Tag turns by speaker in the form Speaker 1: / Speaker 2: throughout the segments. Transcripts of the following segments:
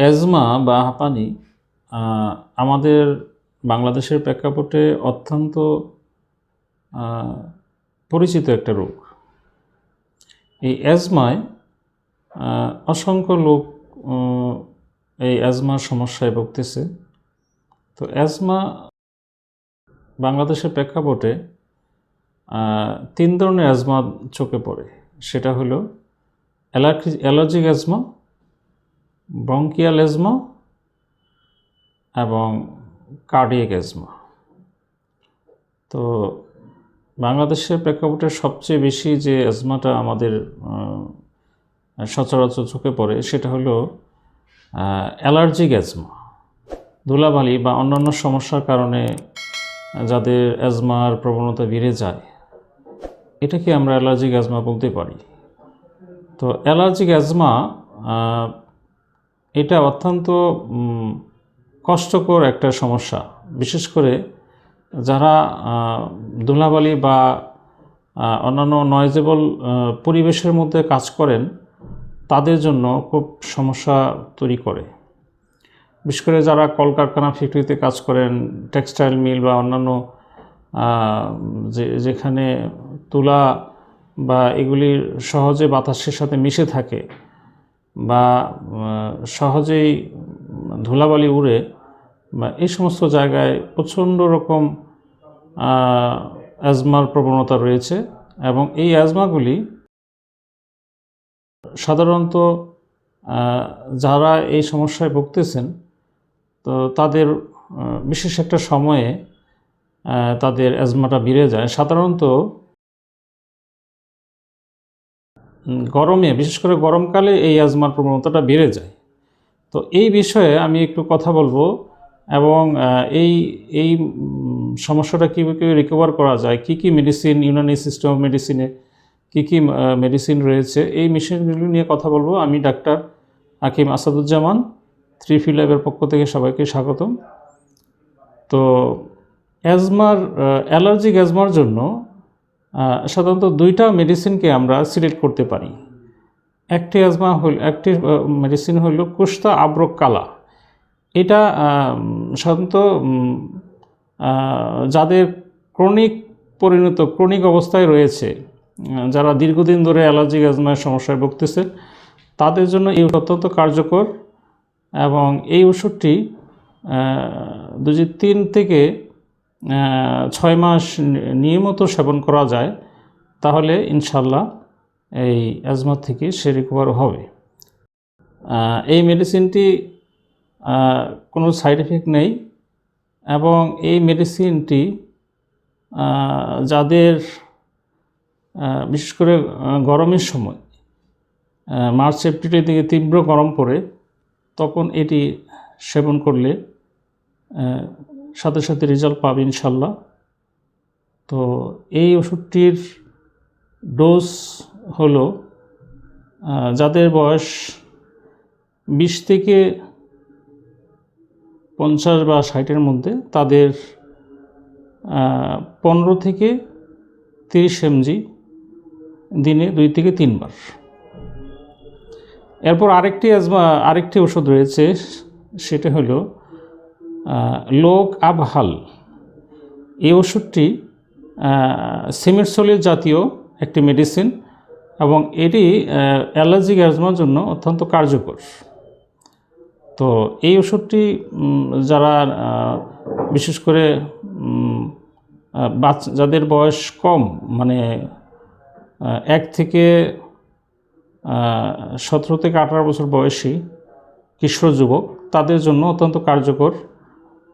Speaker 1: Asthma বা হাঁপানি আমাদের বাংলাদেশের প্রেক্ষাপটে অত্যন্ত পরিচিত একটা রোগ। এই অ্যাজমায় অসংখ্য লোক এই অ্যাজমার সমস্যায় ভুগতেছে। তো অ্যাজমা বাংলাদেশের প্রেক্ষাপটে তিন ধরনের অ্যাজমা চোখে পড়ে। সেটা হলো allergy, allergic asthma bronchial asthma এবং কার্ডিয়াক অ্যাজমা তো বাংলাদেশের প্রেক্ষাপটে সবচেয়ে বেশি যে অ্যাজমাটা আমাদের সচরাচর চোখে পড়ে সেটা হলো অ্যালার্জিক অ্যাজমা ধুলাবালি বা অন্যান্য সমস্যার কারণে যাদের অ্যাজমার প্রবণতা বেড়ে যায়, এটাকে আমরা অ্যালার্জিক অ্যাজমা বলতে পারি। তো অ্যালার্জিক অ্যাজমা এটা অত্যন্ত কষ্টকর একটা সমস্যা। বিশেষ করে যারা ধুলাবালি বা অন্যান্য নয়েজেবল পরিবেশের মধ্যে কাজ করেন, তাদের জন্য খুব সমস্যা তৈরি করে। বিশেষ করে যারা কলকারখানা ফ্যাক্টরিতে কাজ করেন টেক্সটাইল মিল বা অন্যান্য যে, যেখানে তুলা বা এগুলির সহজে বাতাসের সাথে মিশে থাকে বা সহজেই ধুলাবালি উড়ে বা এই সমস্ত জায়গায় প্রচণ্ড রকম অ্যাজমার প্রবণতা রয়েছে এবং এই অ্যাজমাগুলি সাধারণত যারা এই সমস্যায় ভুগতেছেন, তো তাদের বিশেষ একটা সময়ে তাদের অ্যাজমাটা বেড়ে যায়। সাধারণত গরমে, বিশেষ করে গরমকালে এই অ্যাজমার প্রবণতাটা বেড়ে যায়। তো এই বিষয়ে আমি একটু কথা বলব এবং এই এই সমস্যাটা কীভাবে রিকভার করা যায়, কি কি মেডিসিন ইউনানি সিস্টেম অফ মেডিসিনে কী কী মেডিসিন রয়েছে, এই মেশিনগুলি নিয়ে কথা বলব। আমি ডাক্তার হাকিম আসাদুজ্জামান থ্রি ফি ল্যাবের পক্ষ থেকে সবাইকে স্বাগতম। তো অ্যাজমার অ্যালার্জিক অ্যাজমার জন্য সাধারণত দুইটা মেডিসিনকে আমরা সিলেক্ট করতে পারি। একটি অ্যাজমা হল একটি মেডিসিন হল কুস্তা আব্রক কালা। এটা সাধারণত যাদের ক্রনিক পরিণত ক্রনিক অবস্থায় রয়েছে যারা দীর্ঘদিন ধরে অ্যালার্জিক অ্যাজমার সমস্যায় ভুগতেছে তাদের জন্য এই অত্যন্ত কার্যকর এবং এই ওষুধটি দু যে তিন থেকে ছয় মাস নিয়মিত সেবন করা যায়, তাহলে ইনশাল্লাহ এই অ্যাজমা থেকে সে রিকভার হবে। এই মেডিসিনটি কোনো সাইড এফেক্ট নেই এবং এই মেডিসিনটি যাদের বিশেষ করে গরমের সময় মার্চ, এপ্রিলের দিকে তীব্র গরম পড়ে, তখন এটি সেবন করলে সাথে সাথে রেজাল্ট পাবে ইনশাল্লাহ। তো এই ওষুধটির ডোজ হলো যাদের বয়স বিশ থেকে পঞ্চাশ বা ষাটের মধ্যে, তাদের পনেরো থেকে তিরিশ এমজি দিনে দুই থেকে তিনবার। এরপর আরেকটি অ্যাজমা আরেকটি ওষুধ রয়েছে, সেটা হলো লোক আবহাল। এই ওষুধটি সিমেটসোলির জাতীয় একটি মেডিসিন এবং এটি অ্যালার্জিক অ্যাজমার জন্য অত্যন্ত কার্যকর। তো এই ওষুধটি যারা বিশেষ করে বাচ্চা যাদের বয়স কম মানে এক থেকে সতেরো থেকে আঠারো বছর বয়সী কিশোর যুবক, তাদের জন্য অত্যন্ত কার্যকর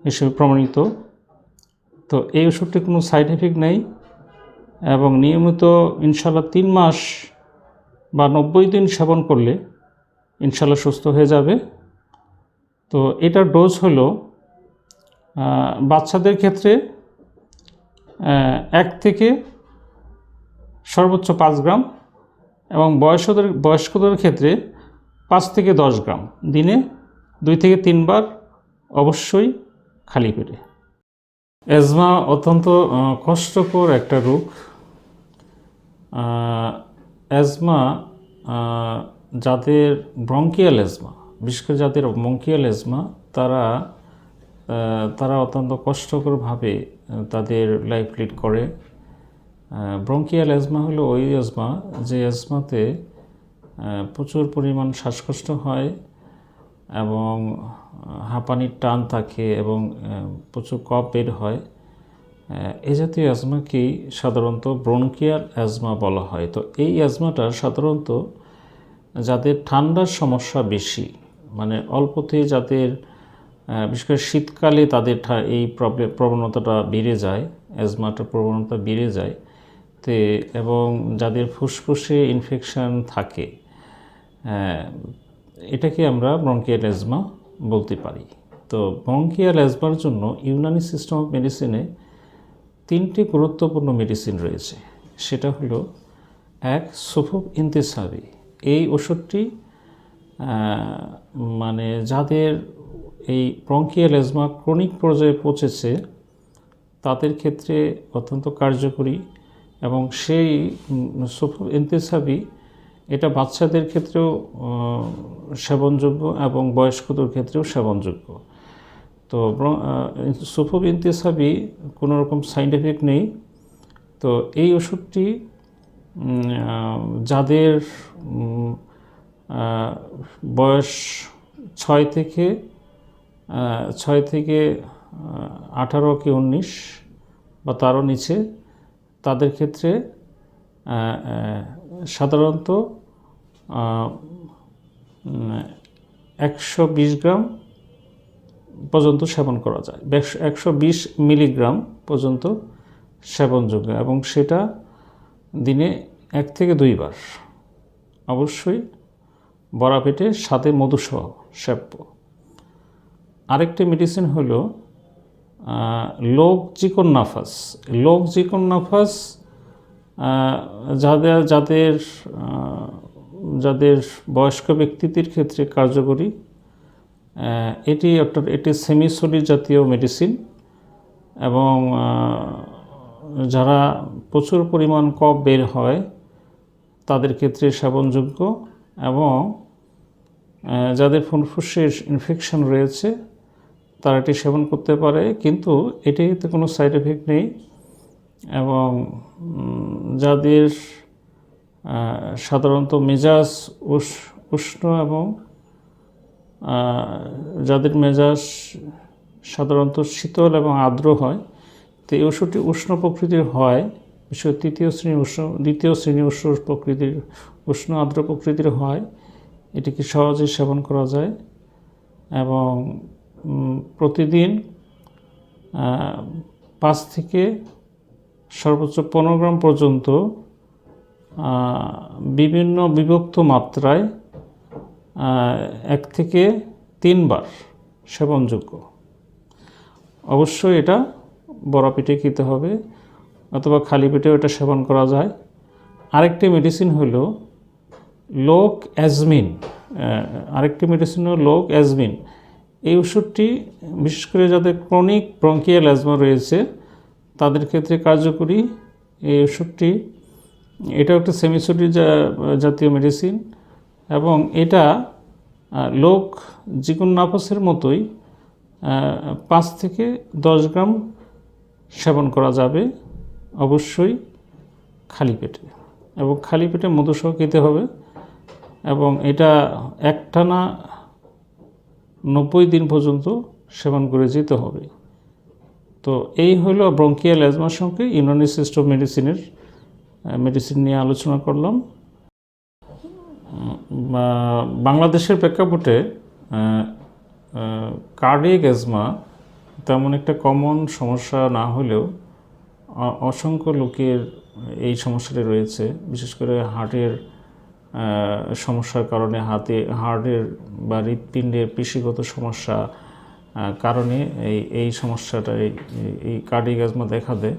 Speaker 1: হিসেবে প্রমাণিত। তো এই ওষুধটি কোনো সাইড এফেক্ট নেই এবং নিয়মিত ইনশাল্লাহ তিন মাস বা নব্বই দিন সেবন করলে ইনশাল্লাহ সুস্থ হয়ে যাবে। তো এটার ডোজ হলো বাচ্চাদের ক্ষেত্রে এক থেকে সর্বোচ্চ পাঁচ গ্রাম এবং বয়স্কদের বয়স্কদের ক্ষেত্রে পাঁচ থেকে দশ গ্রাম। দিনে দুই থেকে তিনবার অবশ্যই খালি পেটে। অ্যাজমা অত্যন্ত কষ্টকর একটা রোগ। অ্যাজমা যাদের ব্রঙ্কিয়াল অ্যাজমা বিশেষ করে যাদের মঙ্কিয়াল এজমা, তারা তারা অত্যন্ত কষ্টকরভাবে তাদের লাইফ লিড করে। ব্রঙ্কিয়াল অ্যাজমা হলো ওই অ্যাজমা যে অ্যাজমাতে প্রচুর পরিমাণ শ্বাসকষ্ট হয় এবং হাঁপানির টান থাকে এবং প্রচুর কফ বের হয়। এ জাতীয় অ্যাজমাকেই সাধারণত ব্রঙ্কিয়াল অ্যাজমা বলা হয়। তো এই অ্যাজমাটা সাধারণত যাদের ঠান্ডার সমস্যা বেশি মানে অল্পতেই যাদের বিশেষ করে শীতকালে তাদের এই প্রবণতাটা বেড়ে যায় অ্যাজমাটার প্রবণতা বেড়ে যায়, তে এবং যাদের ফুসফুসে ইনফেকশান থাকে এটাকে আমরা ব্রঙ্কিয়াল অ্যাজমা বলতে পারি। তো ব্রঙ্কিয়াল অ্যাজমার জন্য ইউনানি সিস্টেম অফ মেডিসিনে তিনটি গুরুত্বপূর্ণ মেডিসিন রয়েছে। সেটা হলো এক সুফুব ইন্তেসাবি এই ওষুধটি মানে যাদের এই ব্রঙ্কিয়াল অ্যাজমা ক্রনিক পর্যায়ে পৌঁছেছে, তাদের ক্ষেত্রে অত্যন্ত কার্যকরী এবং সেই সুফুব ইন্তেসাবি এটা বাচ্চাদের ক্ষেত্রেও সেবনযোগ্য এবং বয়স্কদের ক্ষেত্রেও সেবনযোগ্য। তো সুফুব ইন্তেসাবি কোনো রকম সাইড এফেক্ট নেই। তো, এই ওষুধটি যাদের বয়স ছয় থেকে ছয় থেকে আঠারো কি উনিশ বা তারও নিচে, তাদের ক্ষেত্রে সাধারণত একশো বিশ গ্রাম পর্যন্ত সেবন করা যায়। একশো বিশ মিলিগ্রাম পর্যন্ত সেবনযোগ্য এবং সেটা দিনে এক থেকে দুইবার অবশ্যই বড়া পেটে সাথে মধুসহ সেব্য। আরেকটি মেডিসিন হলো লোক চিকন নাফাস। লোক চিকন নাফাস যাদের যাদের যাদের বয়স্ক ব্যক্তিদের ক্ষেত্রে কার্যকরী এটি একটা এটি সেমিসোলি জাতীয় মেডিসিন এবং যারা প্রচুর পরিমাণ কফ বের হয়, তাদের ক্ষেত্রে সেবনযোগ্য এবং যাদের ফুসফুসের ইনফেকশন রয়েছে, তারা এটি সেবন করতে পারে, কিন্তু এটিতে কোনো সাইড এফেক্ট নেই এবং যাদের সাধারণত মেজাজ উষ্ণ এবং যাদের মেজাজ সাধারণত শীতল এবং আর্দ্র হয়, তো এই ওষুধটি উষ্ণ প্রকৃতির হয়। বিশেষ তৃতীয় শ্রেণি উষ্ণ, দ্বিতীয় শ্রেণি উষ্ণ প্রকৃতির, উষ্ণ আর্দ্র প্রকৃতির হয়। এটিকে সহজেই সেবন করা যায় এবং প্রতিদিন পাঁচ থেকে সর্বোচ্চ পনেরো গ্রাম পর্যন্ত বিভিন্ন বিভক্ত মাত্রায় এক থেকে তিনবার সেবনযোগ্য। অবশ্যই এটা বড় পেটে খেতে হবে, অথবা খালি পেটেও এটা সেবন করা যায়। আরেকটি মেডিসিন হলো লোক অ্যাজমিন আরেকটি মেডিসিন হলো লোক অ্যাজমিন। এই ওষুধটি বিশেষ করে যাদের ক্রনিক ব্রঙ্কিয়াল অ্যাজমা রয়েছে, তাদের ক্ষেত্রে কার্যকরী এই ওষুধটি এটাও একটা সেমিসোডি জাতীয় মেডিসিন এবং এটা লোক জিকুন নাফাসের মতোই পাঁচ থেকে দশ গ্রাম সেবন করা যাবে অবশ্যই খালি পেটে এবং খালি পেটে মধুসহ খেতে হবে এবং এটা একটানা নব্বই দিন পর্যন্ত সেবন করে যেতে হবে। তো এই হলো ব্রঙ্কিয়াল অ্যাজমার সঙ্গে ইউনানি সিস্টেম মেডিসিনের মেডিসিন নিয়ে আলোচনা করলাম। বাংলাদেশের প্রেক্ষাপটে কার্ডিয়াক অ্যাজমা তেমন একটা কমন সমস্যা না হলেও অসংখ্য লোকের এই সমস্যাটি রয়েছে। বিশেষ করে হার্টের সমস্যার কারণে হাতে, হার্টের বা হৃৎপিণ্ডের পেশিগত সমস্যা কারণে এই এই সমস্যাটা এই- কার্ডিক অ্যাজমা দেখা দেয়।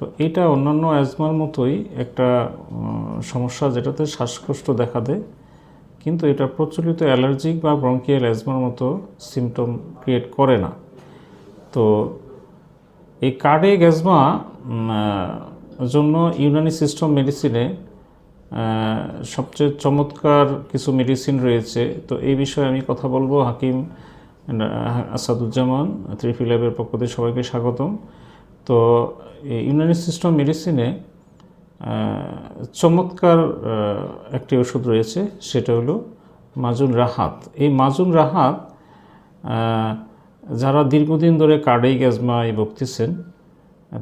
Speaker 1: তো এটা অন্যান্য অ্যাজমার মতোই একটা সমস্যা যেটাতে শ্বাসকষ্ট দেখা দেয়। কিন্তু এটা প্রচলিত অ্যালার্জিক বা ব্রঙ্কিয়াল অ্যাজমার মতো সিমটম ক্রিয়েট করে না। তো এই উম, আহ, জন্য ইউনানি সিস্টেম মেডিসিনে সবচেয়ে চমৎকার কিছু মেডিসিন রয়েছে। তো এই বিষয়ে আমি কথা বলব। হাকিম আসাদুজ্জামান ত্রিফি ল্যাবের পক্ষ থেকে সবাইকে স্বাগতম। তো ইউনানি সিস্টেম মেডিসিনে চমৎকার একটি ওষুধ রয়েছে, সেটা হলো মাজুন রাহাত। এই মাজুন রাহাত যারা দীর্ঘদিন ধরে কার্ডিক অ্যাজমায় ভুগতেছেন,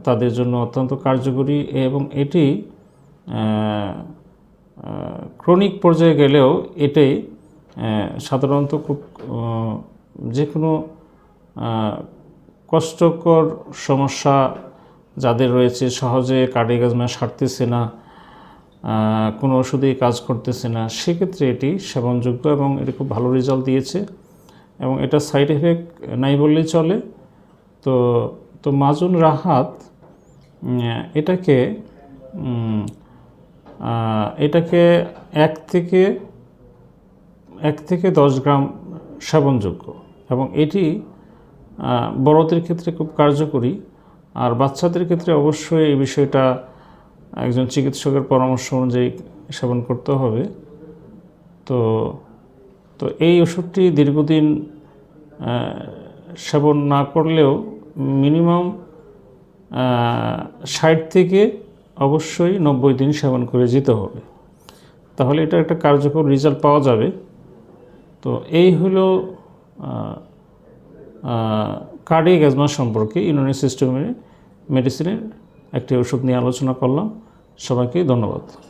Speaker 1: তাদের জন্য অত্যন্ত কার্যকরী এবং এটি ক্রনিক পর্যায়ে গেলেও এটাই সাধারণত খুব যে কোনো কষ্টকর সমস্যা যাদের রয়েছে, সহজে কার্ডিক অ্যাজমা সারতেছে না কোনো ওষুধেই কাজ করতেছে না, সেক্ষেত্রে এটি সেবনযোগ্য এবং এটি খুব ভালো রেজাল্ট দিয়েছে এবং এটা সাইড এফেক্ট নাই বললেই চলে। তো তো মাজুন রাহাত এটাকে এটাকে এক থেকে এক থেকে দশ গ্রাম সেবনযোগ্য এবং এটি বড়দের ক্ষেত্রে খুব কার্যকরী, আর বাচ্চাদের ক্ষেত্রে অবশ্যই এই বিষয়টা একজন চিকিৎসকের পরামর্শ অনুযায়ী সেবন করতে হবে। তো তো এই ওষুধটি দীর্ঘদিন সেবন না করলেও মিনিমাম ষাট থেকে অবশ্যই নব্বই দিন সেবন করে যেতে হবে। তাহলে এটা একটা কার্যকর রেজাল্ট পাওয়া যাবে। তো এই হলো কার্ডিয়াক অ্যাজমা সম্পর্কে ইউনানি সিস্টেমের মেডিসিনের একটি ওষুধ নিয়ে আলোচনা করলাম। সবাইকে ধন্যবাদ।